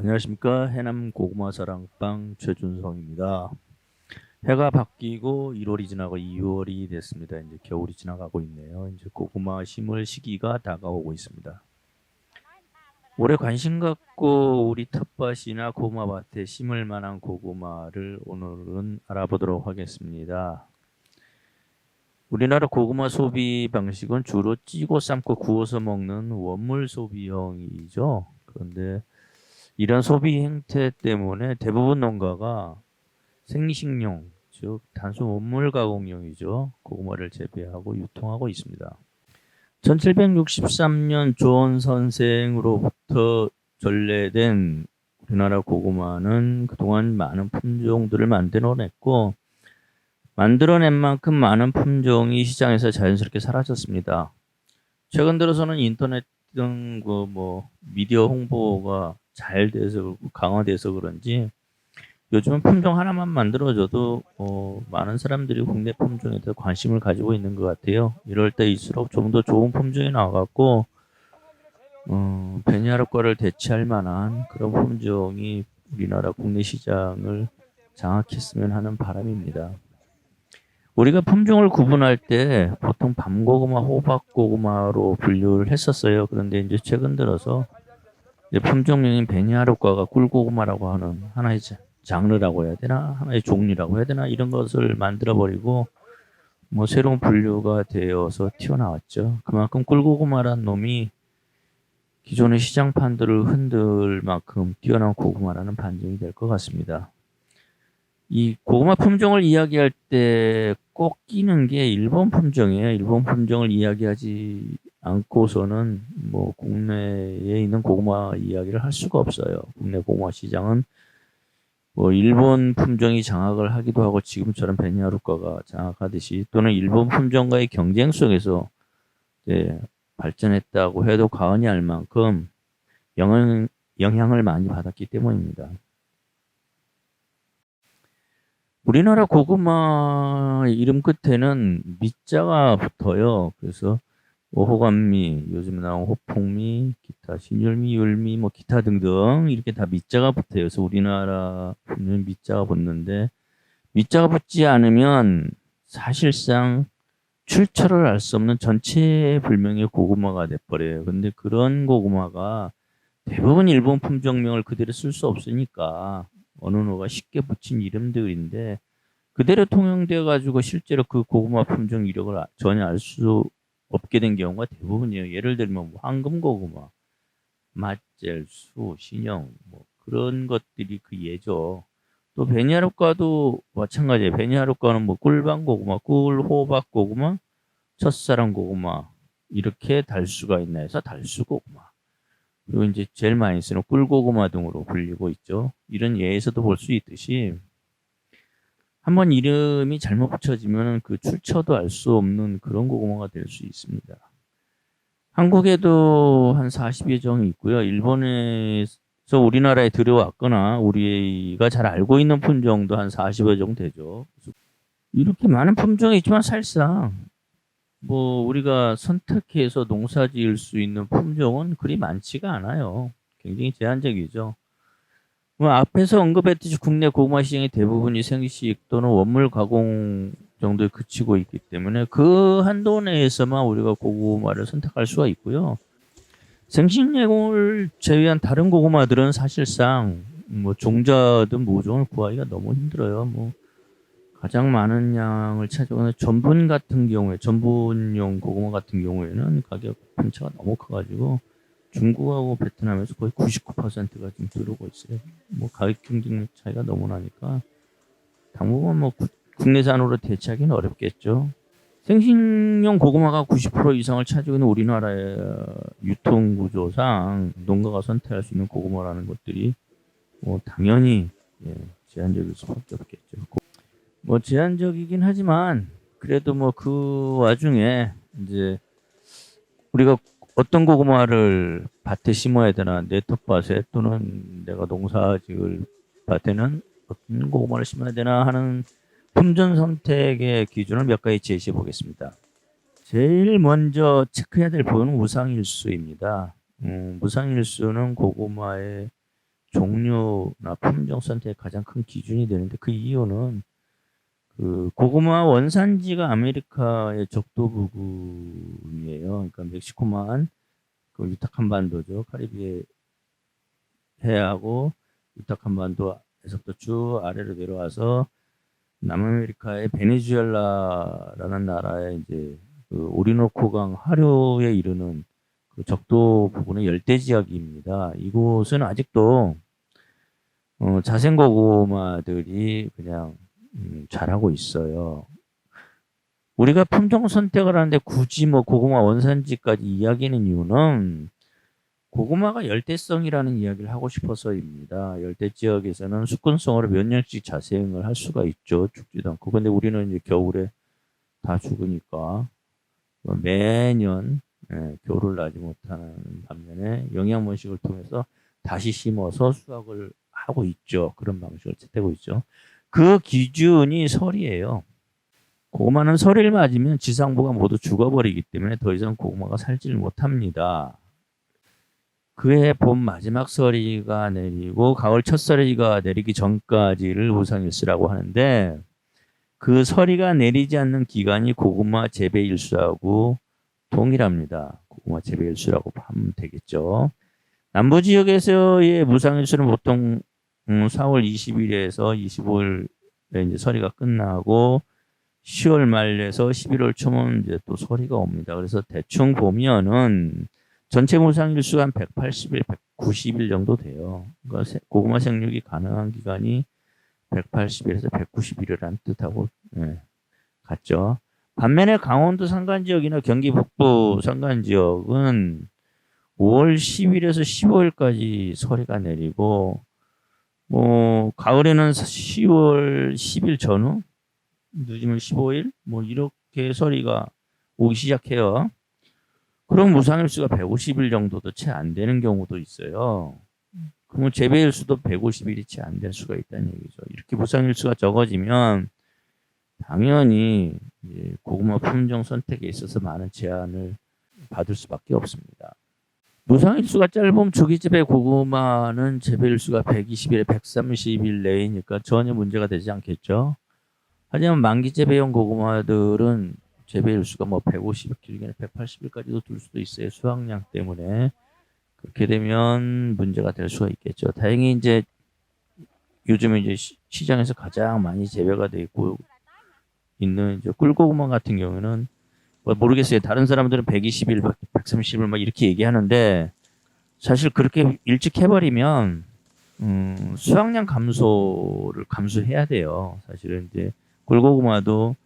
안녕하십니까 해남 고구마 사랑방 최준성입니다. 해가 바뀌고 1월이 지나고 2월이 됐습니다. 이제 겨울이 지나가고 있네요. 이제 고구마 심을 시기가 다가오고 있습니다. 올해 관심 갖고 우리 텃밭이나 고구마밭에 심을 만한 고구마를 오늘은 알아보도록 하겠습니다. 우리나라 고구마 소비 방식은 주로 찌고 삶고 구워서 먹는 원물 소비형이죠. 그런데 이런 소비 행태 때문에 대부분 농가가 생식용, 즉 단순 원물 가공용이죠. 고구마를 재배하고 유통하고 있습니다. 1763년 존 선생으로부터 전래된 우리나라 고구마는 그동안 많은 품종들을 만들어냈고 만들어낸 만큼 많은 품종이 시장에서 자연스럽게 사라졌습니다. 최근 들어서는 인터넷 등 그 뭐 미디어 홍보가 잘 돼서 강화돼서 그런지 요즘은 품종 하나만 만들어줘도 어, 많은 사람들이 국내 품종에 대해 관심을 가지고 있는 것 같아요. 이럴 때일수록 좀 더 좋은 품종이 나와갖고 어, 베니아르과를 대체할 만한 그런 품종이 우리나라 국내 시장을 장악했으면 하는 바람입니다. 우리가 품종을 구분할 때 보통 밤고구마, 호박고구마로 분류를 했었어요. 그런데 이제 최근 들어서 품종명인 베니아르과가 꿀고구마라고 하는 하나의 자- 장르라고 해야 되나 하나의 종류라고 해야 되나 이런 것을 만들어 버리고 뭐 새로운 분류가 되어서 튀어나왔죠. 그만큼 꿀고구마란 놈이 기존의 시장 판들을 흔들 만큼 뛰어난 고구마라는 반증이 될 것 같습니다. 이 고구마 품종을 이야기할 때 꼭 끼는 게 일본 품종이에요. 일본 품종을 이야기하지 않고서는 뭐 국내에 있는 고구마 이야기를 할 수가 없어요. 국내 고구마 시장은 뭐 일본 품종이 장악을 하기도 하고 지금처럼 베니아루과가 장악하듯이 또는 일본 품종과의 경쟁 속에서 이제 발전했다고 해도 과언이 알 만큼 영향, 영향을 많이 받았기 때문입니다. 우리나라 고구마 이름 끝에는 미자가 붙어요. 그래서 뭐 호감미, 요즘 나온 호풍미, 기타 신율미, 율미, 뭐 기타 등등 이렇게 다 미자가 붙어요. 그래서 우리나라 분명 미자가 붙는데 미자가 붙지 않으면 사실상 출처를 알 수 없는 전체 불명의 고구마가 돼버려요. 근데 그런 고구마가 대부분 일본 품종명을 그대로 쓸 수 없으니까 어느 누가 쉽게 붙인 이름들인데 그대로 통용돼 가지고 실제로 그 고구마 품종 이력을 아- 전혀 알 수 없게 된 경우가 대부분이에요. 예를 들면 뭐 황금 고구마, 맛젤, 수, 신형 뭐 그런 것들이 그 예죠. 또 베니아르과도 마찬가지예요. 베니아르과는 뭐 꿀밤 고구마, 꿀 호박 고구마, 첫사랑 고구마 이렇게 달수가 있나 해서 달수 고구마. 그리고 이제 제일 많이 쓰는 꿀고구마 등으로 불리고 있죠. 이런 예에서도 볼 수 있듯이 한번 이름이 잘못 붙여지면 그 출처도 알 수 없는 그런 고구마가 될 수 있습니다. 한국에도 한 40여 종이 있고요. 일본에서 우리나라에 들어왔거나 우리가 잘 알고 있는 품종도 한 40여 종 되죠. 이렇게 많은 품종이 있지만 사실상 뭐 우리가 선택해서 농사 지을 수 있는 품종은 그리 많지가 않아요. 굉장히 제한적이죠. 뭐 앞에서 언급했듯이 국내 고구마 시장의 대부분이 생식 또는 원물 가공 정도에 그치고 있기 때문에 그 한도 내에서만 우리가 고구마를 선택할 수가 있고요. 생식용을 제외한 다른 고구마들은 사실상 뭐 종자든 모종을 구하기가 너무 힘들어요. 뭐 가장 많은 양을 차지하는 전분 같은 경우에 전분용 고구마 같은 경우에는 가격 편차가 너무 커가지고 중국하고 베트남에서 거의 99%가 지금 들어오고 있어요. 뭐 가격 경쟁력 차이가 너무 나니까 당분간 뭐 구- 국내산으로 대체하기는 어렵겠죠. 생식용 고구마가 90% 이상을 차지하고 있는 우리나라의 유통 구조상 농가가 선택할 수 있는 고구마라는 것들이 뭐 당연히 예, 제한적일 수밖에 없겠죠. 고- 뭐 제한적이긴 하지만 그래도 뭐 그 와중에 이제 우리가 어떤 고구마를 밭에 심어야 되나 내 텃밭에 또는 내가 농사 지을 밭에는 어떤 고구마를 심어야 되나 하는 품종 선택의 기준을 몇 가지 제시해 보겠습니다. 제일 먼저 체크해야 될 부분은 무상일수입니다. 음, 무상일수는 고구마의 종류나 품종 선택의 가장 큰 기준이 되는데 그 이유는 그 고구마 원산지가 아메리카의 적도 부근이에요. 그러니까 멕시코만 그 유타 한반도죠. 카리비해 해하고 유타 한반도에서부터 쭉 아래로 내려와서 남아메리카의 베네수엘라라는 나라에 이제 그 오리노코강 하류에 이르는 그 적도 부분의 열대 지역입니다. 이곳은 아직도 어, 자생 고구마들이 그냥 음, 잘하고 있어요. 우리가 품종 선택을 하는데 굳이 뭐 고구마 원산지까지 이야기하는 이유는 고구마가 열대성이라는 이야기를 하고 싶어서입니다. 열대 지역에서는 수근성으로 몇 년씩 자생을 할 수가 있죠. 죽지도 않고. 근데 우리는 이제 겨울에 다 죽으니까 매년 예, 겨울을 나지 못하는 반면에 영양분식을 통해서 다시 심어서 수확을 하고 있죠. 그런 방식을 채택고 있죠. 그 기준이 설이에요. 고구마는 설을 맞으면 지상부가 모두 죽어버리기 때문에 더 이상 고구마가 살지를 못합니다. 그해 봄 마지막 서리가 내리고 가을 첫 서리가 내리기 전까지를 우상일수라고 하는데 그 서리가 내리지 않는 기간이 고구마 재배 일수하고 동일합니다. 고구마 재배 일수라고 하면 되겠죠. 남부 지역에서의 무상일수는 보통 4월 20일에서 25일에 이제 서리가 끝나고 10월 말에서 11월 초면 이제 또 서리가 옵니다. 그래서 대충 보면은 전체 무상 일수가 한 180일, 190일 정도 돼요. 그러니까 고구마 생육이 가능한 기간이 180일에서 190일이라는 뜻하고 예, 같죠. 반면에 강원도 산간 지역이나 경기 북부 산간 지역은 5월 10일에서 15일까지 서리가 내리고 뭐 가을에는 10월 10일 전후 늦으면 15일 뭐 이렇게 서리가 오기 시작해요. 그럼 무상일수가 150일 정도도 채 안 되는 경우도 있어요. 그러면 재배일수도 150일이 채 안 될 수가 있다는 얘기죠. 이렇게 무상일수가 적어지면 당연히 고구마 품종 선택에 있어서 많은 제한을 받을 수밖에 없습니다. 무상일수가 짧은 조기재배 고구마는 재배일수가 120일에 130일 내이니까 전혀 문제가 되지 않겠죠. 하지만 만기재배용 고구마들은 재배일수가 뭐 150일 길게는 180일까지도 둘 수도 있어요. 수확량 때문에. 그렇게 되면 문제가 될 수가 있겠죠. 다행히 이제 요즘에 이제 시장에서 가장 많이 재배가 되어 있고 있는 이제 꿀고구마 같은 경우는 뭐 모르겠어요. 다른 사람들은 120일, 130일 막 이렇게 얘기하는데 사실 그렇게 일찍 해버리면 음, 수확량 감소를 감수해야 돼요. 사실은 이제 꿀고구마도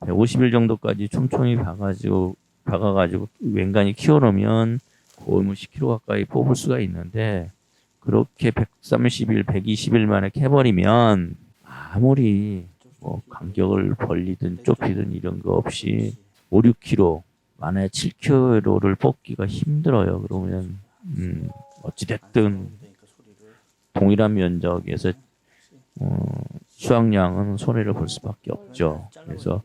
150일 정도까지 촘촘히 박아가지고 박아가지고 웬간히 키워놓으면 거의 뭐 10kg 가까이 뽑을 수가 있는데 그렇게 130일, 120일 만에 캐버리면 아무리 뭐 간격을 벌리든 좁히든 이런 거 없이 5, 6kg, 만에 7kg를 뽑기가 힘들어요. 그러면 음, 어찌됐든 동일한 면적에서 어, 수확량은 손해를 볼 수밖에 없죠. 그래서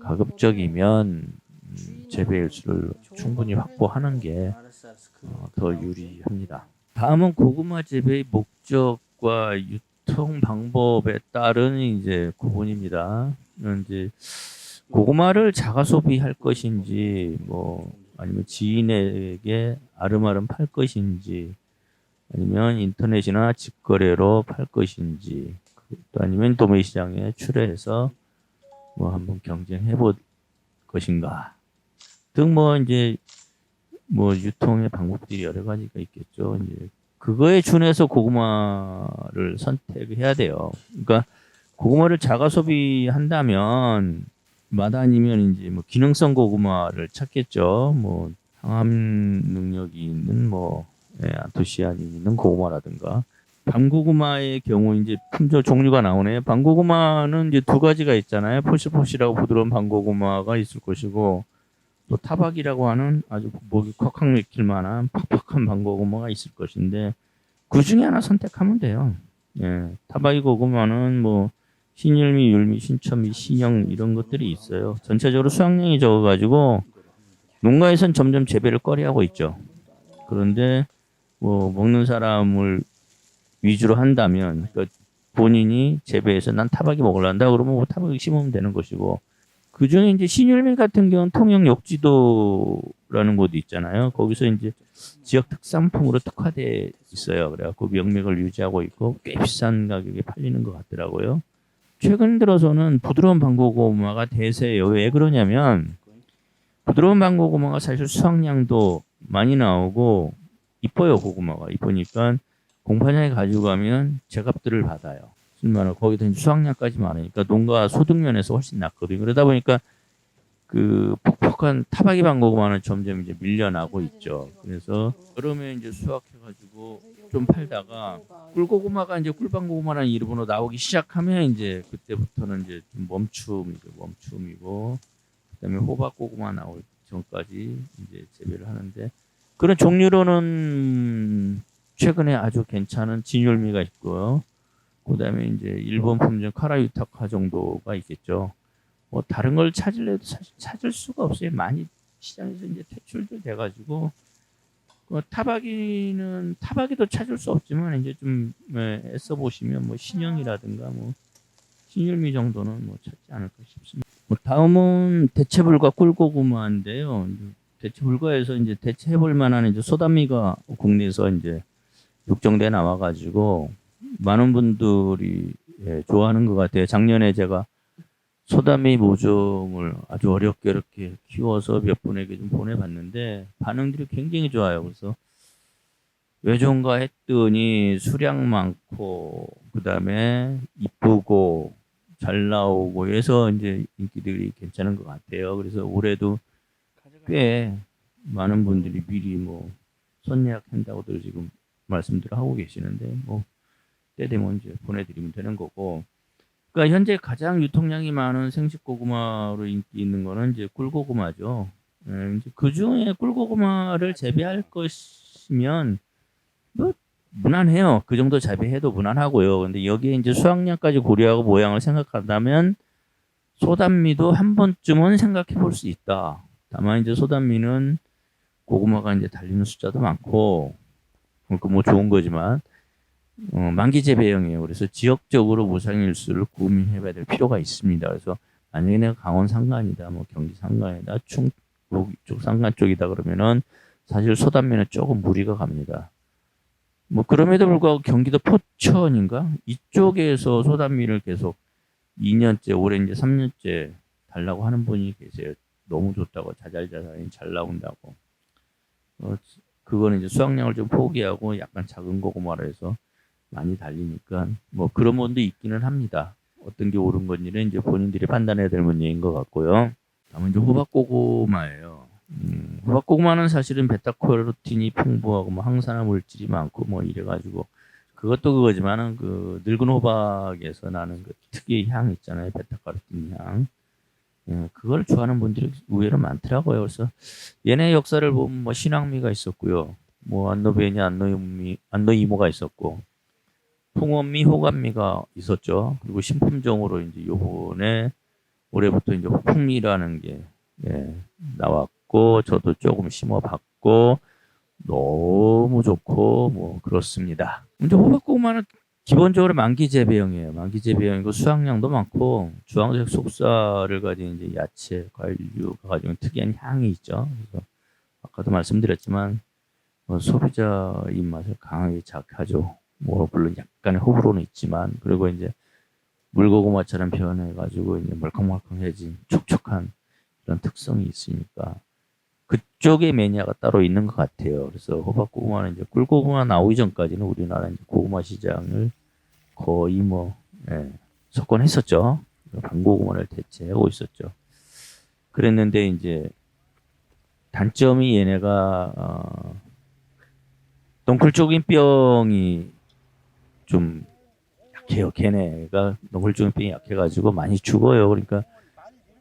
가급적이면 음, 재배 일수를 충분히 확보하는 게더 어, 유리합니다. 다음은 고구마 재배의 목적과 유통 방법에 따른 이제 구분입니다. 이제 고구마를 자가 소비할 것인지 뭐 아니면 지인에게 아름아름 팔 것인지 아니면 인터넷이나 직거래로 팔 것인지 또 아니면 도매 시장에 출하해서 뭐 한번 경쟁해 볼 것인가 등 뭐 이제 뭐 유통의 방법들이 여러 가지가 있겠죠. 이제 그거에 준해서 고구마를 선택해야 돼요. 그러니까 고구마를 자가 소비한다면 마다니면 이제 뭐 기능성 고구마를 찾겠죠. 뭐 항암 능력이 있는 뭐 예, 안토시아닌이 있는 고구마라든가 밤고구마의 경우 이제 품종 종류가 나오네요. 밤고구마는 이제 두 가지가 있잖아요. 포실포실하고 부드러운 밤고구마가 있을 것이고 또 타박이라고 하는 아주 목이 콱콱 맥힐 만한 팍팍한 밤고구마가 있을 것인데 그 중에 하나 선택하면 돼요. 예, 타박이 고구마는 뭐 신율미, 율미, 신천미, 신형 이런 것들이 있어요. 전체적으로 수확량이 적어가지고 농가에선 점점 재배를 꺼려하고 있죠. 그런데 뭐 먹는 사람을 위주로 한다면 그러니까 본인이 재배해서 난 타박이 먹으려한다 그러면 뭐 타박이 심으면 되는 것이고 그 중에 이제 신율미 같은 경우는 통영 욕지도라는 곳이 있잖아요. 거기서 이제 지역 특산품으로 특화돼 있어요. 그래갖고 명맥을 유지하고 있고 꽤 비싼 가격에 팔리는 것 같더라고요. 최근 들어서는 부드러운 방고구마가 대세예요. 왜 그러냐면 부드러운 방고구마가 사실 수확량도 많이 나오고 이뻐요 고구마가 이쁘니까 공판장에 가지고 가면 제값들을 받아요. 쓸만한 거기다 수확량까지 많으니까 농가 소득 면에서 훨씬 낫거든요. 그러다 보니까 그 폭폭한 타박이 방고구마는 점점 이제 밀려나고 있죠. 그래서 여름에 이제 수확해가지고 좀 팔다가 꿀고구마가 이제 꿀방고구마라는 이름으로 나오기 시작하면 이제 그때부터는 이제 좀 멈춤이죠. 멈춤이고 그다음에 호박고구마 나올 전까지 이제 재배를 하는데 그런 종류로는 최근에 아주 괜찮은 진율미가 있고요. 그다음에 이제 일본 품종 카라유타카 정도가 있겠죠. 뭐 다른 걸 찾을래도 사실 찾을 수가 없어요. 많이 시장에서 이제 퇴출도 돼가지고 그 타박이는 타박이도 찾을 수 없지만 이제 좀 예, 애써 보시면 뭐 신형이라든가 뭐 신율미 정도는 뭐 찾지 않을까 싶습니다. 뭐 다음은 대체불과 꿀고구마인데요. 대체불과에서 이제 대체해볼 만한 이제 소담미가 국내에서 이제 육정돼 나와가지고 많은 분들이 예, 좋아하는 것 같아요. 작년에 제가 소다미 모종을 아주 어렵게 이렇게 키워서 몇 분에게 좀 보내봤는데 반응들이 굉장히 좋아요. 그래서 왜 좋은가 했더니 수량 많고 그 다음에 이쁘고 잘 나오고 해서 이제 인기들이 괜찮은 것 같아요. 그래서 올해도 꽤 많은 분들이 미리 뭐 선예약한다고들 지금 말씀들을 하고 계시는데 뭐 때 되면 이제 보내드리면 되는 거고 그러니까 현재 가장 유통량이 많은 생식 고구마로 인기 있는 거는 이제 꿀고구마죠. 예, 이제 그 중에 꿀고구마를 재배할 것이면 뭐 무난해요. 그 정도 재배해도 무난하고요. 근데 여기에 이제 수확량까지 고려하고 모양을 생각한다면 소단미도 한 번쯤은 생각해 볼 수 있다. 다만 이제 소단미는 고구마가 이제 달리는 숫자도 많고 그뭐 좋은 거지만 어, 만기 재배형이에요. 그래서 지역적으로 무상일수를 고민해봐야 될 필요가 있습니다. 그래서 만약에 내가 강원 산간이다, 뭐 경기 산간이다, 충북 쪽 산간 쪽이다 그러면은 사실 소단면에 조금 무리가 갑니다. 뭐 그럼에도 불구하고 경기도 포천인가 이쪽에서 소단미를 계속 2년째, 올해 이제 3년째 달라고 하는 분이 계세요. 너무 좋다고 자잘자잘히 잘 나온다고. 어, 그거는 이제 수확량을 좀 포기하고 약간 작은 고구마로 해서 많이 달리니까 뭐 그런 분도 있기는 합니다. 어떤 게 옳은 건지는 이제 본인들이 판단해야 될 문제인 것 같고요. 다음은 이제 호박고구마예요. 음, 호박고구마는 사실은 베타카로틴이 풍부하고 뭐 항산화 물질이 많고 뭐 이래가지고 그것도 그거지만은 그 늙은 호박에서 나는 그 특유의 향 있잖아요. 베타카로틴 향. 예, 그걸 좋아하는 분들이 의외로 많더라고요. 그래서 얘네 역사를 보면 뭐 신앙미가 있었고요. 뭐 안노베니 안노이모가 있었고 풍원미 호감미가 있었죠. 그리고 신품종으로 이제 요번에 올해부터 이제 호풍미라는 게 예, 나왔고 저도 조금 심어봤고 너무 좋고 뭐 그렇습니다. 이제 호박고구마는 기본적으로 만기 재배형이에요. 만기 재배형이고 수확량도 많고 주황색 속살을 가진 이제 야채, 과일류가 가지고 특이한 향이 있죠. 그래서 아까도 말씀드렸지만 어, 소비자 입맛을 강하게 자극하죠. 뭐 물론 약간의 호불호는 있지만 그리고 이제 물고구마처럼 변해가지고 이제 멀컹멀컹해진 촉촉한 그런 특성이 있으니까 그쪽의 매니아가 따로 있는 것 같아요. 그래서 호박고구마는 이제 꿀고구마 나오기 전까지는 우리나라 이제 고구마 시장을 거의 뭐 예, 석권했었죠. 방고구마를 대체하고 있었죠. 그랬는데 이제 단점이 얘네가 어, 동클적인 병이 좀 약해요. 걔네가 동클적인 병이 약해가지고 많이 죽어요. 그러니까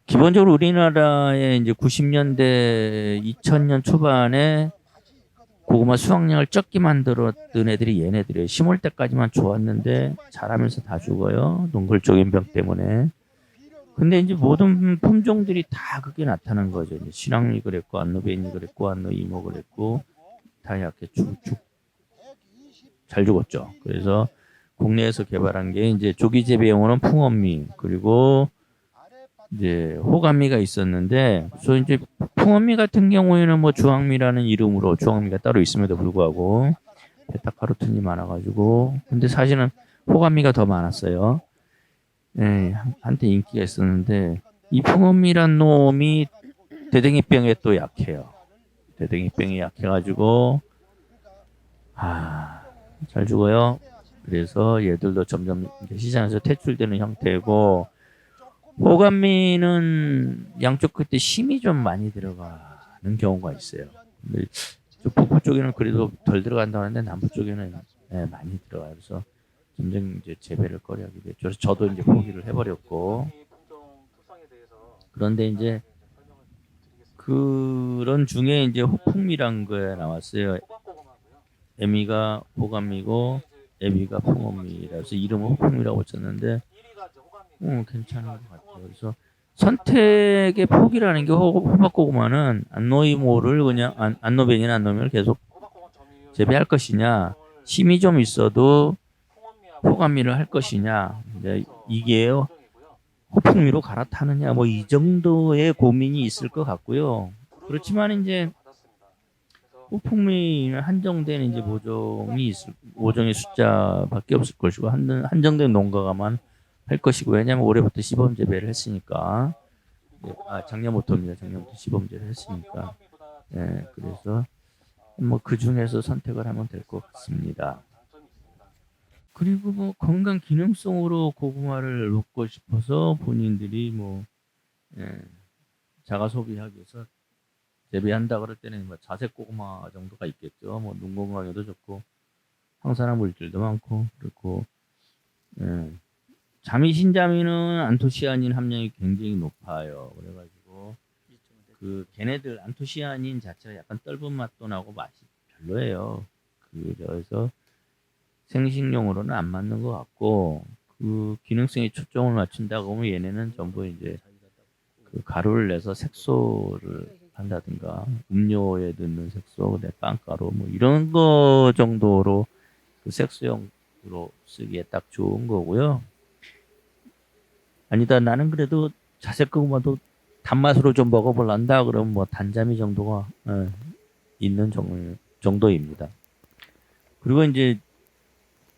기본적으로 우리나라에 이제 90년대 2000년 초반에 고구마 수확량을 적게 만들었던 애들이 얘네들이에요. 심을 때까지만 좋았는데 자라면서 다 죽어요. 동글적인 병 때문에. 근데 이제 모든 품종들이 다 그게 나타난 거죠. 이제 신앙리 그랬고 안노베니 그랬고 안노 이모 그랬고 다 약해 죽, 죽 잘 죽었죠. 그래서 국내에서 개발한 게 이제 조기 재배용으로는 풍엄미 그리고 이제 호감미가 있었는데 소 이제 풍엄미 같은 경우에는 뭐 주황미라는 이름으로 주황미가 따로 있음에도 불구하고 베타카로틴이 많아가지고 근데 사실은 호감미가 더 많았어요. 예, 한- 한때 인기가 있었는데 이 풍엄미란 놈이 대댕이병에 또 약해요. 대댕이병이 약해가지고 아, 잘 죽어요. 그래서 얘들도 점점 시장에서 퇴출되는 형태고 호감미는 양쪽 끝에 힘이 좀 많이 들어가는 경우가 있어요. 근데 저 북부 쪽에는 그래도 덜 들어간다고 하는데 남부 쪽에는 예, 많이 들어가요. 그래서 점점 이제 재배를 꺼려하게 됐죠. 그래서 저도 이제 포기를 해버렸고 그런데 이제 그런 중에 이제 호풍미란 거에 나왔어요. 에미가 호감미고 에비가 풍어미라서 이름을 호풍미라고 붙였는데 어, 괜찮은 것 같아요. 그래서 선택의 폭이라는 게 호- 호박고구마는 안노이모를 그냥 안, 안노벤이나 안노면을 계속 재배할 것이냐 힘이 좀 있어도 호감미를 할 것이냐 이제 이게 호풍미로 갈아타느냐 뭐 이 정도의 고민이 있을 것 같고요. 그렇지만 이제 호풍미는 한정된 이제 모종이 있을 모종의 숫자밖에 없을 것이고 한, 한정된 농가가만 할 것이고 왜냐하면 올해부터 시범 재배를 했으니까 네, 아 작년부터입니다. 작년부터 시범 재배를 했으니까 예 그래서 뭐 그 중에서 선택을 하면 될 것 같습니다. 그리고 뭐 건강 기능성으로 고구마를 먹고 싶어서 본인들이 뭐 예, 자가 소비하기 위해서 재배한다 그럴 때는 뭐 자색 고구마 정도가 있겠죠. 뭐 눈 건강에도 좋고 항산화 물질도 많고 그리고 예, 자미 신자미는 안토시아닌 함량이 굉장히 높아요. 그래가지고 그 걔네들 안토시아닌 자체가 약간 떫은 맛도 나고 맛이 별로예요. 그래서 생식용으로는 안 맞는 것 같고 그 기능성에 초점을 맞춘다고 하면 얘네는 전부 이제 그 가루를 내서 색소를 한다든가 음료에 넣는 색소, 내 빵가루 뭐 이런 거 정도로 그 색소용으로 쓰기에 딱 좋은 거고요. 아니다 나는 그래도 자색 고구마도 단맛으로 좀 먹어볼란다 그러면 뭐 단자미 정도가 예, 있는 정, 정도입니다. 그리고 이제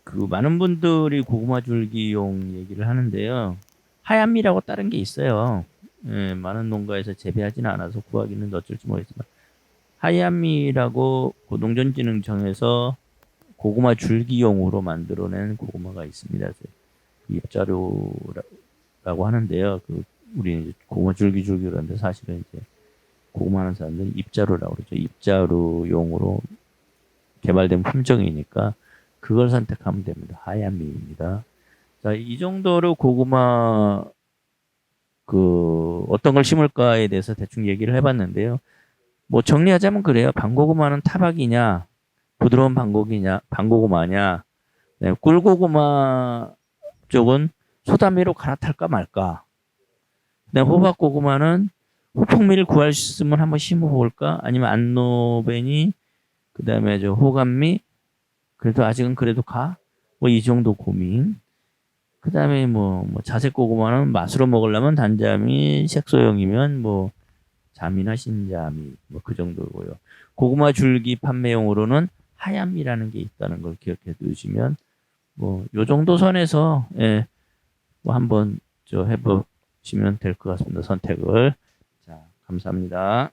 그 많은 분들이 고구마 줄기용 얘기를 하는데요. 하얀미라고 다른 게 있어요. 예, 많은 농가에서 재배하지는 않아서 구하기는 어쩔지 모르겠지만 하얀미라고 고농전진흥청에서 고구마 줄기용으로 만들어낸 고구마가 있습니다. 입자료라고 하는데요. 그 우리 고구마 줄기 줄기라는데 사실은 이제 고구마 하는 사람들은 입자루라고 그러죠. 입자루용으로 개발된 품종이니까 그걸 선택하면 됩니다. 하얀미입니다. 자, 이 정도로 고구마 그 어떤 걸 심을까에 대해서 대충 얘기를 해봤는데요. 뭐 정리하자면 그래요. 방고구마는 타박이냐, 부드러운 방고기냐, 방고구마냐, 네, 꿀고구마 쪽은 소다미로 갈아탈까 말까. 그다음 호박고구마는 호풍미를 구할 수 있으면 한번 심어볼까? 아니면 안노벤이 그다음에 저 호감미 그래도 아직은 그래도 가? 뭐 이 정도 고민. 그 다음에 뭐, 뭐 자색 고구마는 맛으로 먹으려면 단자미, 색소용이면 뭐 자미나 신자미 뭐 그 정도고요. 고구마 줄기 판매용으로는 하얀미라는 게 있다는 걸 기억해 두시면 뭐 요 정도 선에서 예, 뭐 한번 저 해보시면 될 것 같습니다. 선택을. 자, 감사합니다.